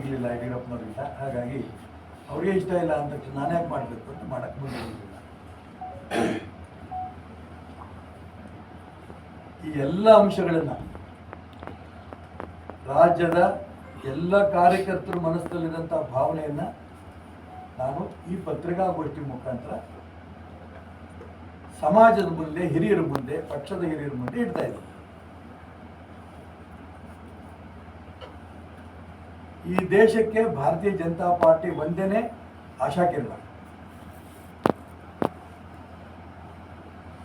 ಇರಲಿಲ್ಲ ಯಡಿಯೂರಪ್ಪನವರಿಂದ ಹಾಗಾಗಿ ಅವ್ರಿಗೆ ಇಷ್ಟ ಇಲ್ಲ ಅಂತ ನಾನು ಯಾಕೆ ಮಾಡಬೇಕು ಅಂತ ಮಾಡಕ್ಕೆ ಮುಂದಿರಲಿಲ್ಲ ಈ ಎಲ್ಲ ಅಂಶಗಳನ್ನು ರಾಜ್ಯದ ಎಲ್ಲ ಕಾರ್ಯಕರ್ತರ ಮನಸ್ಸಲ್ಲಿರುವಂಥ ಭಾವನೆಯನ್ನು ನಾನು ಈ ಪತ್ರಿಕಾಗೋಷ್ಠಿ ಮುಖಾಂತರ ಸಮಾಜದ ಮುಂದೆ, ಹಿರಿಯರ ಮುಂದೆ, ಪಕ್ಷದ ಹಿರಿಯರ ಮುಂದೆ ಇಡ್ತಾ ಇದ್ದೀನಿ. ಈ ದೇಶಕ್ಕೆ ಭಾರತೀಯ ಜನತಾ ಪಾರ್ಟಿ ಒಂದೇನೆ ಆಶಾಕಿರಣ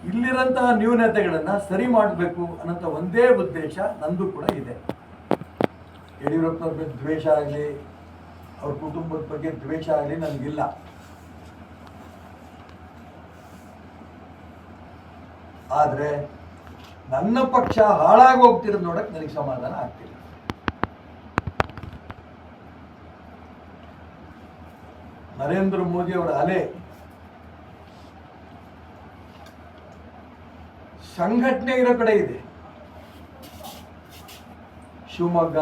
ಇಲ್ಲಿರಂತಹ ನ್ಯೂನತೆಗಳನ್ನು ಸರಿ ಮಾಡಬೇಕು ಅನ್ನೋಂಥ ಒಂದೇ ಉದ್ದೇಶ ನಂದು ಕೂಡ ಇದೆ. ಯಡಿಯೂರಪ್ಪ ಬಗ್ಗೆ ದ್ವೇಷ ಆಗಲಿ, ಅವ್ರ ಕುಟುಂಬದ ಬಗ್ಗೆ ದ್ವೇಷ ಆಗಲಿ ನನಗಿಲ್ಲ. ಆದರೆ ನನ್ನ ಪಕ್ಷ ಹಾಳಾಗಿ ಹೋಗ್ತಿರೋದು ನೋಡಕ್ಕೆ ನನಗೆ ಸಮಾಧಾನ ಆಗ್ತಿಲ್ಲ. ನರೇಂದ್ರ ಮೋದಿ ಅವರ ಅಲೆ. ಸಂಘಟನೆ ಇರೋ ಕಡೆ ಇದೆ. ಶಿವಮೊಗ್ಗ,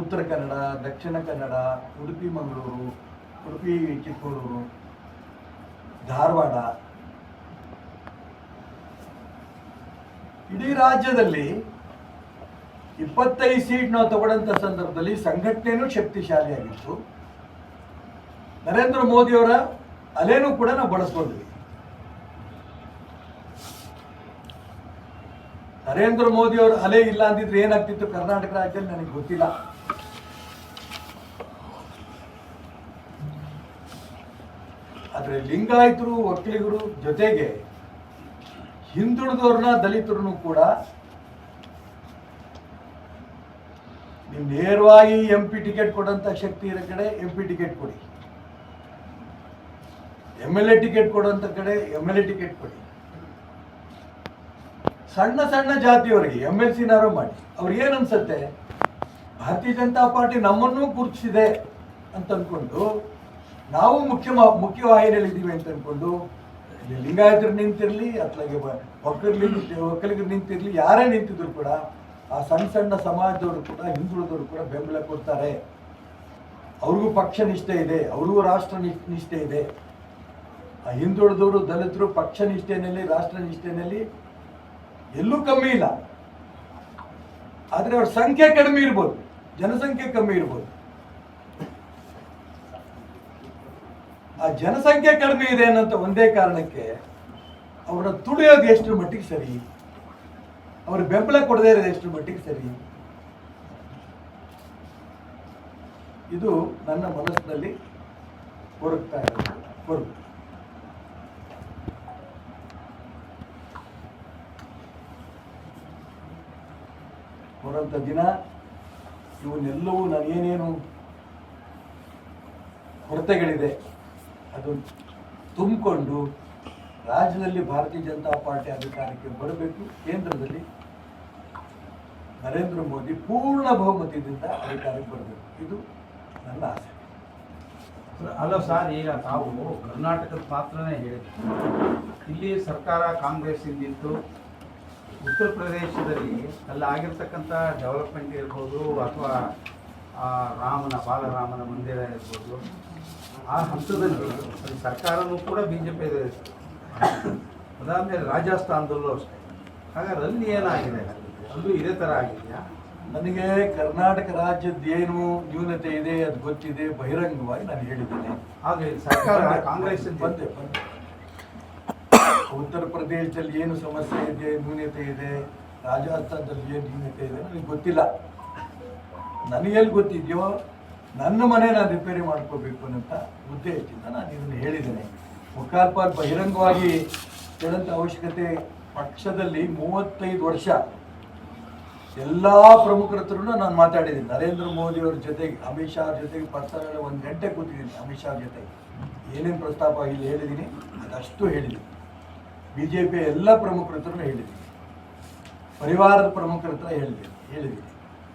ಉತ್ತರ ಕನ್ನಡ, ದಕ್ಷಿಣ ಕನ್ನಡ, ಉಡುಪಿ, ಮಂಗಳೂರು, ಉಡುಪಿ ಚಿಕ್ಕಮಗಳೂರು ಧಾರವಾಡ. ಇಡೀ ರಾಜ್ಯದಲ್ಲಿ ಇಪ್ಪತ್ತೈದು ಸೀಟ್ ನಾವು ತಗೊಂಡಂತ ಸಂದರ್ಭದಲ್ಲಿ ಸಂಘಟನೆಯೂ ಶಕ್ತಿಶಾಲಿಯಾಗಿತ್ತು. ನರೇಂದ್ರ ಮೋದಿಯವರ ಅಲೆನೂ ಕೂಡ ನಾವು ಬಳಸ್ಕೊಂಡ್ವಿ ನರೇಂದ್ರ ಮೋದಿಯವರ ಅಲೆ ಇಲ್ಲ ಅಂದಿದ್ರೆ ಏನಾಗ್ತಿತ್ತು ಕರ್ನಾಟಕ ರಾಜ್ಯದಲ್ಲಿ ನನಗೆ ಗೊತ್ತಿಲ್ಲ. ಆದರೆ ಲಿಂಗಾಯತರು ಒಕ್ಕಲಿಗರು ಜೊತೆಗೆ ಹಿಂದುಳಿದವ್ರನ್ನ ದಲಿತರನ್ನು ಕೂಡ ನೀವು ನೇರವಾಗಿ ಎಂ ಪಿ ಟಿಕೆಟ್ ಕೊಡೋಂಥ ಶಕ್ತಿ ಇರೋ ಕಡೆ ಎಂ ಪಿ ಟಿಕೆಟ್ ಕೊಡಿ. ಎಂ ಎಲ್ ಎ ಟಿಕೆಟ್ ಕೊಡುವಂಥ ಕಡೆ ಎಂ ಎಲ್ ಎ ಟಿಕೆಟ್ ಕೊಡಿ. ಸಣ್ಣ ಸಣ್ಣ ಜಾತಿಯವರಿಗೆ ಎಂ ಎಲ್ ಸಿನಾರು ಮಾಡಿ. ಅವ್ರಿಗೆ ಏನು ಅನ್ಸುತ್ತೆ? ಭಾರತೀಯ ಜನತಾ ಪಾರ್ಟಿ ನಮ್ಮನ್ನೂ ಗುರುತಿಸಿದೆ ಅಂತ ಅನ್ಕೊಂಡು, ನಾವು ಮುಖ್ಯ ಮುಖ್ಯವಾಹಿನಿಯಲ್ಲಿ ಇದ್ದೀವಿ ಅಂತ ಇಲ್ಲಿ ಲಿಂಗಾಯತರು ನಿಂತಿರಲಿ ಅತ್ಲಾಗೆ ಒಕ್ಕಲಿ ಒಕ್ಕಲಿಗರು ನಿಂತಿರಲಿ, ಯಾರೇ ನಿಂತಿದ್ರು ಕೂಡ ಆ ಸಣ್ಣ ಸಣ್ಣ ಸಮಾಜದವರು ಕೂಡ, ಹಿಂದುಳಿದವರು ಕೂಡ ಬೆಂಬಲ ಕೊಡ್ತಾರೆ. ಅವ್ರಿಗೂ ಪಕ್ಷ ನಿಷ್ಠೆ ಇದೆ, ಅವ್ರಿಗೂ ರಾಷ್ಟ್ರ ನಿಷ್- ನಿಷ್ಠೆ ಇದೆ. ಹಿಂದುಳಿದವರು ದಲಿತರು ಪಕ್ಷ ನಿಷ್ಠೆಯಲ್ಲಿ, ರಾಷ್ಟ್ರ ನಿಷ್ಠೆಯಲ್ಲಿ ಎಲ್ಲೂ ಕಮ್ಮಿ ಇಲ್ಲ. ಆದರೆ ಅವ್ರ ಸಂಖ್ಯೆ ಕಡಿಮೆ ಇರ್ಬೋದು. ಜನಸಂಖ್ಯೆ ಕಮ್ಮಿ ಇರ್ಬೋದು. ಆ ಜನಸಂಖ್ಯೆ ಕಡಿಮೆ ಇದೆ ಅನ್ನೋಂಥ ಒಂದೇ ಕಾರಣಕ್ಕೆ ಅವರ ತುಳಿಯೋದು ಎಷ್ಟು ಮಟ್ಟಿಗೆ ಸರಿ, ಅವ್ರ ಬೆಂಬಲ ಕೊಡದೇ ಇರೋದು ಎಷ್ಟು ಮಟ್ಟಿಗೆ ಸರಿ. ಇದು ನನ್ನ ಮನಸ್ಸಿನಲ್ಲಿ ಕೊರಗ್ತಾ ಇರೋದು ಕೊರಗು. ಬರುವಂಥ ದಿನ, ಇವನ್ನೆಲ್ಲವೂ ನಾನು ಏನೇನು ಕೊರತೆಗಳಿದೆ, ಅದು ತುಂಬಿಕೊಂಡು ರಾಜ್ಯದಲ್ಲಿ ಭಾರತೀಯ ಜನತಾ ಪಾರ್ಟಿ ಅಧಿಕಾರಕ್ಕೆ ಬರಬೇಕು. ಕೇಂದ್ರದಲ್ಲಿ ನರೇಂದ್ರ ಮೋದಿ ಪೂರ್ಣ ಬಹುಮತದಿಂದ ಅಧಿಕಾರಕ್ಕೆ ಬರಬೇಕು. ಇದು ನನ್ನ ಆಸೆ. ಅಲ್ಲ ಸರ್, ಈಗ ತಾವು ಕರ್ನಾಟಕದ ಪಾತ್ರನೇ ಹೇಳಿದ್ರು. ಇಲ್ಲಿ ಸರ್ಕಾರ ಕಾಂಗ್ರೆಸ್ ಇಂದಿತ್ತು ಉತ್ತರ ಪ್ರದೇಶದಲ್ಲಿ ಅಲ್ಲಿ ಆಗಿರ್ತಕ್ಕಂಥ ಡೆವಲಪ್ಮೆಂಟ್ ಇರ್ಬೋದು ಅಥವಾ ಆ ರಾಮನ ಬಾಲರಾಮನ ಮಂದಿರ ಇರ್ಬೋದು ಆ ಹಂತದಲ್ಲಿ ಅಲ್ಲಿ ಸರ್ಕಾರನೂ ಕೂಡ ಬಿ ಜೆ ಪಿ ಅದಾದಮೇಲೆ ರಾಜಸ್ಥಾನದಲ್ಲೂ ಅಷ್ಟೇ. ಹಾಗಾದ್ರೆ ಅಲ್ಲಿ ಏನಾಗಿದೆ? ಅಲ್ಲೂ ಇದೇ ಥರ ಆಗಿದೆಯಾ? ನನಗೆ ಕರ್ನಾಟಕ ರಾಜ್ಯದ ಏನು ನ್ಯೂನತೆ ಇದೆ ಅದು ಗೊತ್ತಿದೆ ಬಹಿರಂಗವಾಗಿ ನಾನು ಹೇಳಿದ್ದೇನೆ. ಹಾಗೆ ಸರ್ಕಾರ ಕಾಂಗ್ರೆಸ್ ಬಂದೆ ಬಂದೆ. ಉತ್ತರ ಪ್ರದೇಶದಲ್ಲಿ ಏನು ಸಮಸ್ಯೆ ಇದೆ, ನ್ಯೂನತೆ ಇದೆ, ರಾಜಸ್ಥಾನದಲ್ಲಿ ಏನು ನ್ಯೂನತೆ ಇದೆ ನನಗೆ ಗೊತ್ತಿಲ್ಲ. ನನಗೆಲ್ಲಿ ಗೊತ್ತಿದೆಯೋ, ನನ್ನ ಮನೆ ನಾನು ರಿಪೇರಿ ಮಾಡ್ಕೋಬೇಕು ಅನ್ನೋಂಥ ಉದ್ದೇಶದಿಂದ ನಾನು ಇದನ್ನು ಹೇಳಿದ್ದೇನೆ. ಮುಖಾಲ್ಪಾಲ್ ಬಹಿರಂಗವಾಗಿ ಹೇಳೋಂಥ ಅವಶ್ಯಕತೆ ಪಕ್ಷದಲ್ಲಿ ಮೂವತ್ತೈದು ವರ್ಷ ಎಲ್ಲ ಪ್ರಮುಖರ ಹತ್ರನೂ ನಾನು ಮಾತಾಡಿದ್ದೀನಿ. ನರೇಂದ್ರ ಮೋದಿ ಅವ್ರ ಜೊತೆಗೆ, ಅಮಿತ್ ಶಾ ಅವ್ರ ಜೊತೆಗೆ ಪರ್ಸನಲ್ ಒಂದು ಗಂಟೆ ಕೂತಿದ್ದೀನಿ ಅಮಿತ್ ಶಾ ಅವ್ರ ಜೊತೆಗೆ. ಏನೇನು ಪ್ರಸ್ತಾಪ ಇಲ್ಲಿ ಹೇಳಿದ್ದೀನಿ ಅದಷ್ಟು ಹೇಳಿದ್ದೀನಿ. ಬಿ ಜೆ ಪಿಯ ಎಲ್ಲ ಪ್ರಮುಖರ ಹತ್ರನೂ ಹೇಳಿದ್ದೀನಿ ಪರಿವಾರದ ಪ್ರಮುಖರ ಹತ್ರ ಹೇಳಿದ್ದೀನಿ ಹೇಳಿದ್ದೀನಿ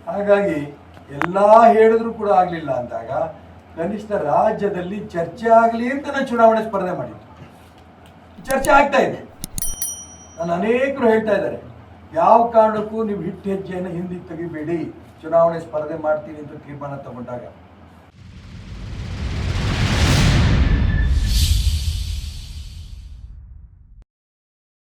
ಹಾಗಾಗಿ ಎಲ್ಲ ಹೇಳಿದ್ರು ಕೂಡ ಆಗಲಿಲ್ಲ ಅಂದಾಗ ಕನಿಷ್ಠ ರಾಜ್ಯದಲ್ಲಿ ಚರ್ಚೆ ಆಗಲಿ ಅಂತ ನಾನು ಚುನಾವಣೆ ಸ್ಪರ್ಧೆ ಮಾಡಿದ್ದೆ. ಚರ್ಚೆ ಆಗ್ತಾ ಇದೆ. ನಾನು ಅನೇಕರು ಹೇಳ್ತಾ ಇದ್ದಾರೆ, ಯಾವ ಕಾರಣಕ್ಕೂ ನೀವು ಹಿಟ್ಟು ಹೆಜ್ಜೆಯನ್ನು ಹಿಂದಿಗೆ ತೆಗಿಬೇಡಿ. ಚುನಾವಣೆ ಸ್ಪರ್ಧೆ ಮಾಡ್ತೀನಿ ಅಂತ ತೀರ್ಮಾನ ತಗೊಂಡಾಗ.